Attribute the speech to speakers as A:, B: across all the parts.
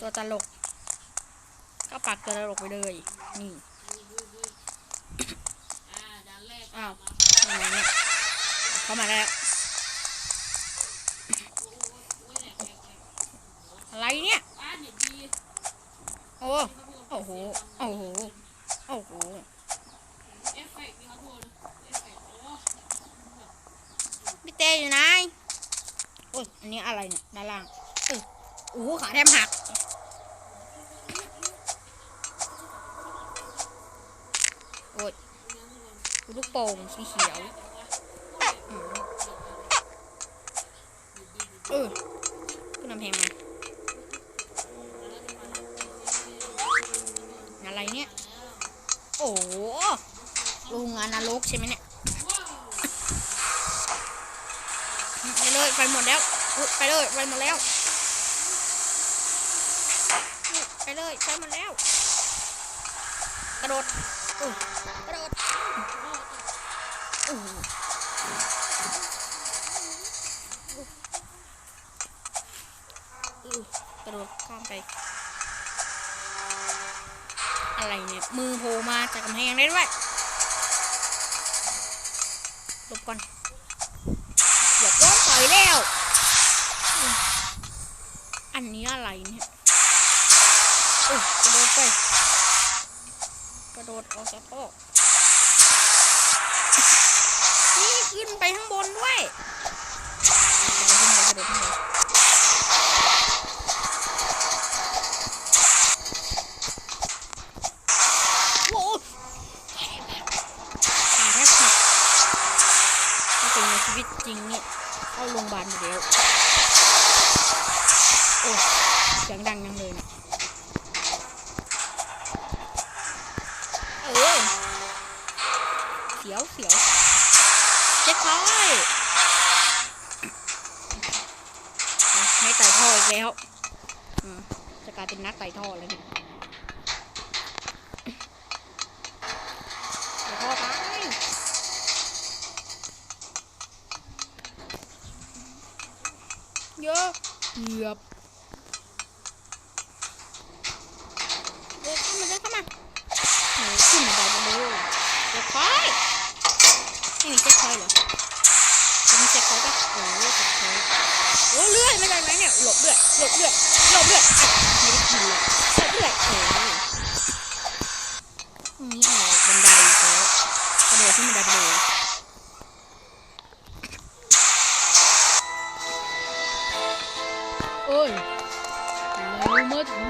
A: ตัวตลก ก็ปักตัวตลกไปเลย นี่อ้าวทำไมเนี่ยเข้ามาแล้ว อะไรเนี่ย โอ้โอ้โห โอ้โห โอ้โหพี่เตอยู่ไหนโอ้ยอันนี้อะไรเนี่ยด้านล่างเออโอ้โหขาแทบหัก โอ้ย ลูกโป่งสีเขียวเออขึ้นกำแพงมาอะไรเนี่ย โอ้โหโรงงานนรกใช่ไหมเนี่ยไปเลยไปหมดแล้วไปเลยไปหมดแล้วไปเลยไปหมดแล้ว กระโดดกระโด กระโดดข้ามไป อะไรเนี่ย มือโผล่มาจากกำแพงได้ด้วยหลบก่อนเดี๋ยวโดนต่อยแล้ว อันนี้อะไรเนี่ยโอ้ยกระโดดไป กระโดดออกจากโต๊ะ ขึ้นไปข้างบนด้วยชีวิตจริงนี่เข้าโรงพยาบาลอยู่แล้ว โอ้เสียงดังยังเล จะกลายเป็นนักไต่ท่อแล้วเนี่ยไต่ท่อไปเยอะเหยียบเดินเข้ามาเดินเข้ามาโหขึ้นมาได้เลยเจ็คอยต์ไม่มีเจ็คอยเหรอ จะมีเจ็คพอยต์ปะโอ้ยเจ็คพอยต์โอ้เลื่อยไม่ได้ไหมเนี่ยหลบเลื่อยหลบเลื่อยหลบเลื่อยอะไม่ได้กินเลยหลบเลื่อยโอ้ยนี่อะไรบันไดแล้วกระโดดขึ้นบันไดไปเลยเอ้ยเรามาถึง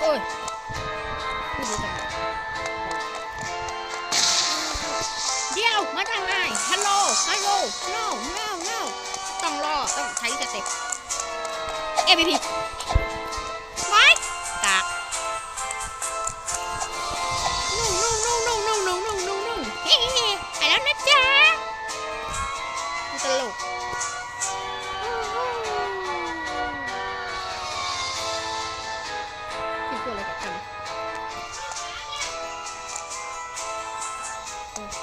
A: โอ้ยเดี๋ยว มาทางไหนฮัลโหล ฮัลโหล no no no ต้องรอ ต้องใช้สเต็ป MVP ไ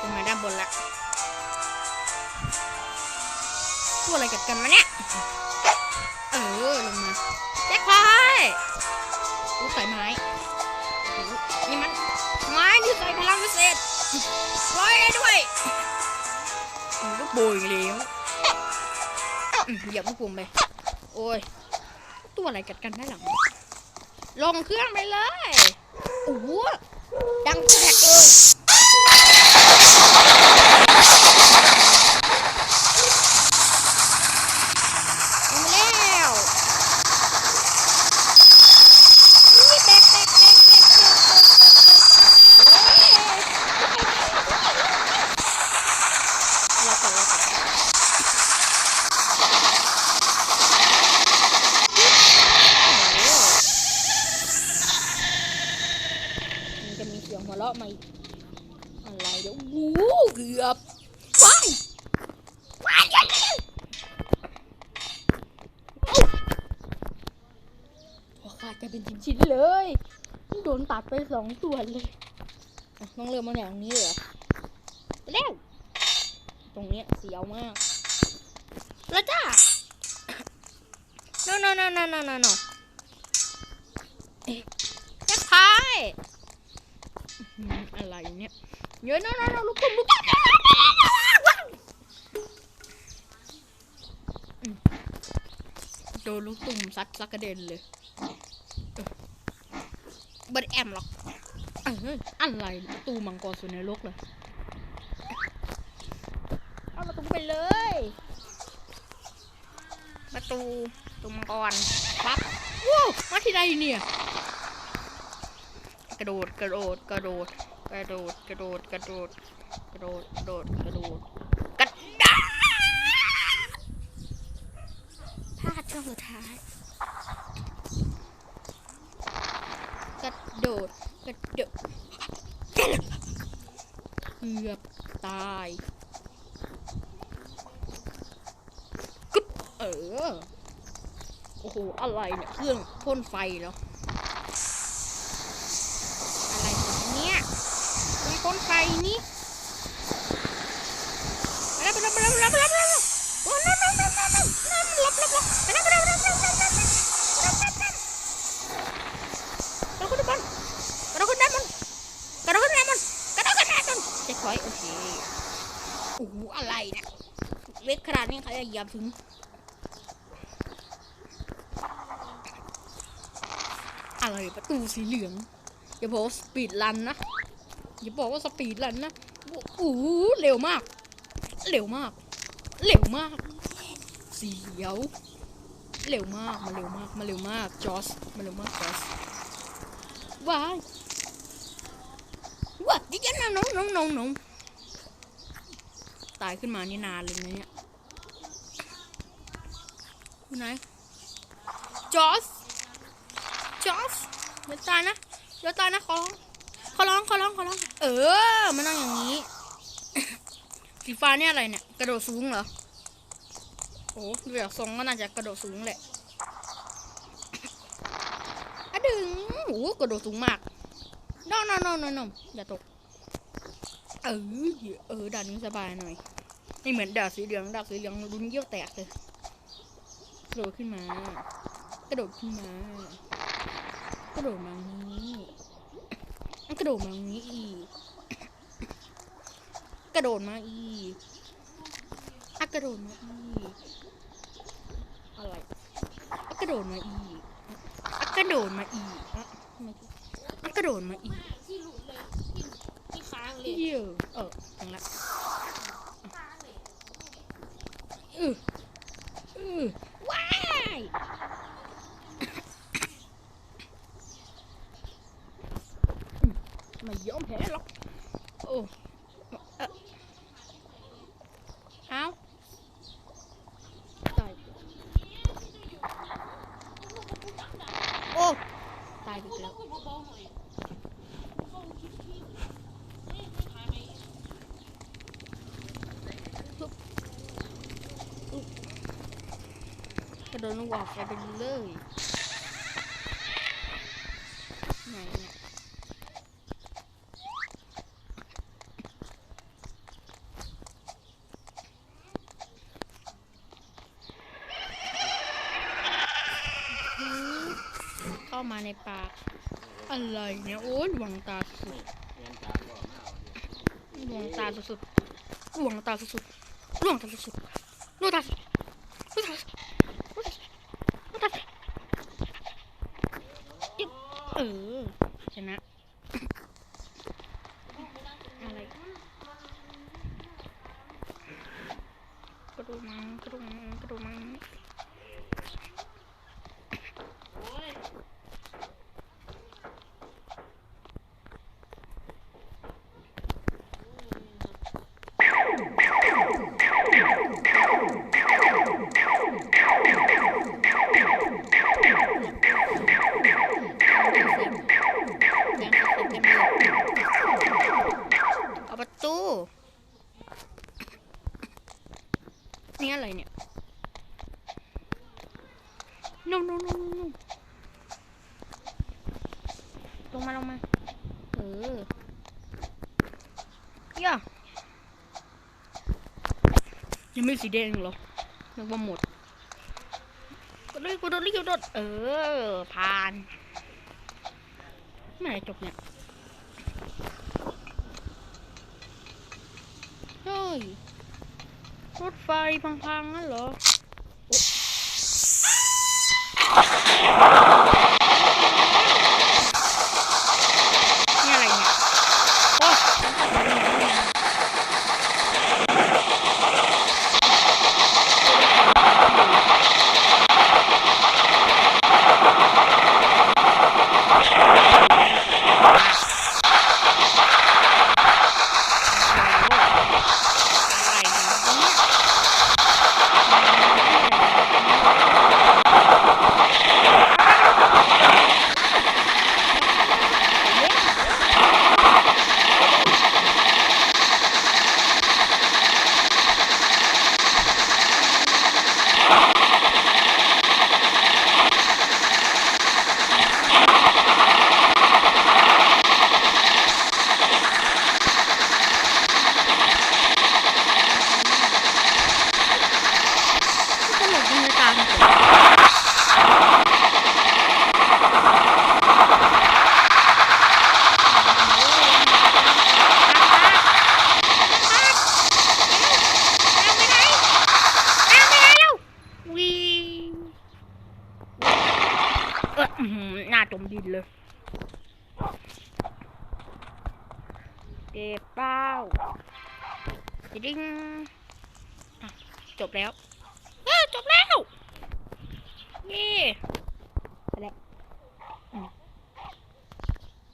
A: ขึ้นมาด้านบนละพูดอะไรกับกันมาเนี่ย เออ ลงมาแจ็คพอยอู้สายไม้นี่มัน ไม้ที่ใส่พลังพิเศษร้อยได้ด้วยอืมลูกโบยเลวอืมเหยียบลูกปุ่มไป โอ้ย ตัวอะไรกัดกันได้หลัง ลงเครื่องไปเลยโอ้โหดังแทกเลยลงมาแล้วนี่แบกแบกแบกแบกแบกแบก เราก่อนเราก่อนมันจะมีเสียงหัวเราะมาอีกอะไรเดี๋ยวโอ้โหเกือบว้ายว้ายยันเลย หัวขาดจะเป็นชิ้นๆเลยโดนตัดไปสองส่วนเลยอะต้องเริ่มมาแนวนี้เลยเหรอเร็วตรงเนี้ยเสียวมาก แล้วจ้า no no no no no no no เอ๊ะแจ็คพายอื้อหืออะไรเนี่ยเยอะ no no no ลูกคุณลูกคุณอืมโดนลูกตุ่มซัดซักกระเด็นเลยเออ บัดแอมหรอกเอออะไรประตูมังกรสุนรกเลยเอาประตูไปเลย ประตูตูมังกรปั๊บว้าวมาที่ใดเนี่ย กระโดดกระโดดกระโดดกระโดดกระโดดกระโดดกระโดดกระโดดกระโดดกระดาพลาดช่วงสุดท้าย กระโดกระโดดเกือบตายกึ๊บเออ โอ้โห อะไรเนี่ย เครื่องพ่นไฟเหร นาดนี้ใครจะเหยียบถึงอะไรประตูสีเหลือง อย่าบอกว่าสปีดรันนะ อย่าบอกว่าสปีดรันนะโอ้โหเร็วมาก เร็วมาก เร็วมากเสียว เร็วมาก มาเร็วมาก มาเร็วมาก จอส มาเร็วมากจอสว้ายว้ายยิ่งน้องน้องน้องน้องน้องตายขึ้นมานี่นานเลยนะเนี่ย อยู่ไหนจอสจอสอย่าตายนะอย่าตายนะขอขอร้องขอร้องขอร้อง เออมันต้องอย่างนี้ สีฟ้าเนี่ยอะไรเนี่ย กระโดดสูงเหรอโอ้ดูจากทรงก็น่าจะกระโดดสูงแหละอะดึงโอ้กระโดดสูงมาก no no no no no อย่าตก เออเออด่านนี้สบายหน่อยไม่เหมือนดาบสีเหลืองดาบสีเหลืองรุนเยี่ยวแตกเลย กระโดดขึ้นมา กระโดดขึ้นมา กระโดดมานี้กระโดดมานี้อีก กระโดดมาอีกอะกระโดดมาอีก อะไรอะกระโดดมาอีกอะกระโดดมาอีกอะอะกระโดดมาอีก
B: ที่หลุดเลยที่ที่ค้างเลย
A: เยี่ยเออถึงละเออ Mà giống hẻ lắm Ồ ờ. Áo. Tài. Ô. Tài việc lắm Cái đồ nó quạt cái bên lưỡi อะ
B: ไร
A: เนี่ยโอ้ยดวงตาสุดดวงตาสุดๆดวงตาสุดๆดวงตาสุดๆดวงตาสุดๆดวงตาสุดๆจิ๊บเออชนะอะไรกระดูมังกระดูมังกระดูมัง ม่สีแดงเหรอนึกว่าหมดกดเลยกดเลยกดเลยเออ ผ่านเมื่อไหร่จบเนี่ยเฮ้ยรถไฟพังๆนั่นเหรอโอ๊ะนี่อะไรเนี่ยโอ้อะไรเนี่ยตลกจังเลยตามผมวีเอออื้อหือหน้าจม ดินเลย เก็บเป้าดิ้งจบแล้วเออจบแล้ว นี่